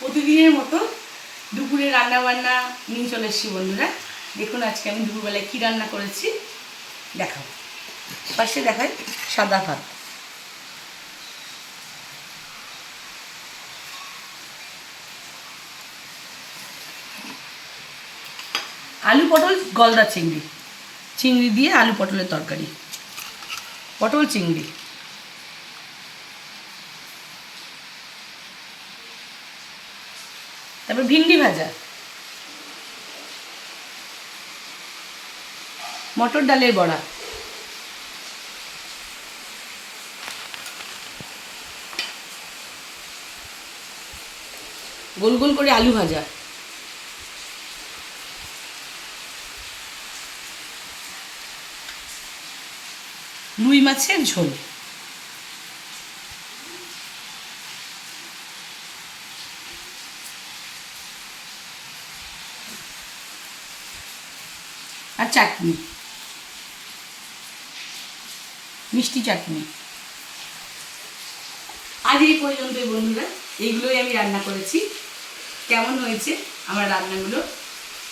প্রতিদিনের মতো দুপুরে রান্না বান্না নিয়ে চলে এসেছি বন্ধুরা। দেখুন আজকে আমি দুপুরবেলায় কী রান্না করেছি। দেখাও পাশে দেখাই সাদা ভাত। আলু পটল, গলদা চিংড়ি। চিংড়ি দিয়ে আলু পটলের তরকারি। পটল, চিংড়ি। তারপর ভিন্ডি ভাজা। মটর ডালের বড়া। গোল গোল করে আলু ভাজা। রুই মাছের ঝোল। আর চাটনি। মিষ্টি চাটনি। আজ এই পর্যন্ত বন্ধুরা, এইগুলোই আমি রান্না করেছি। কেমন হয়েছে আমার রান্নাগুলো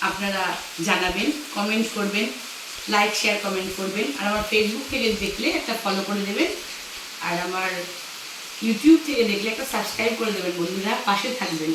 আপনারা জানাবেন কমেন্ট করবেন লাইক শেয়ার কমেন্ট করবেন। আর আমার ফেসবুক থেকে দেখলে একটা ফলো করে দেবেন। আর আমার ইউটিউব থেকে দেখলে একটা সাবস্ক্রাইব করে দেবেন বন্ধুরা, পাশে থাকবেন।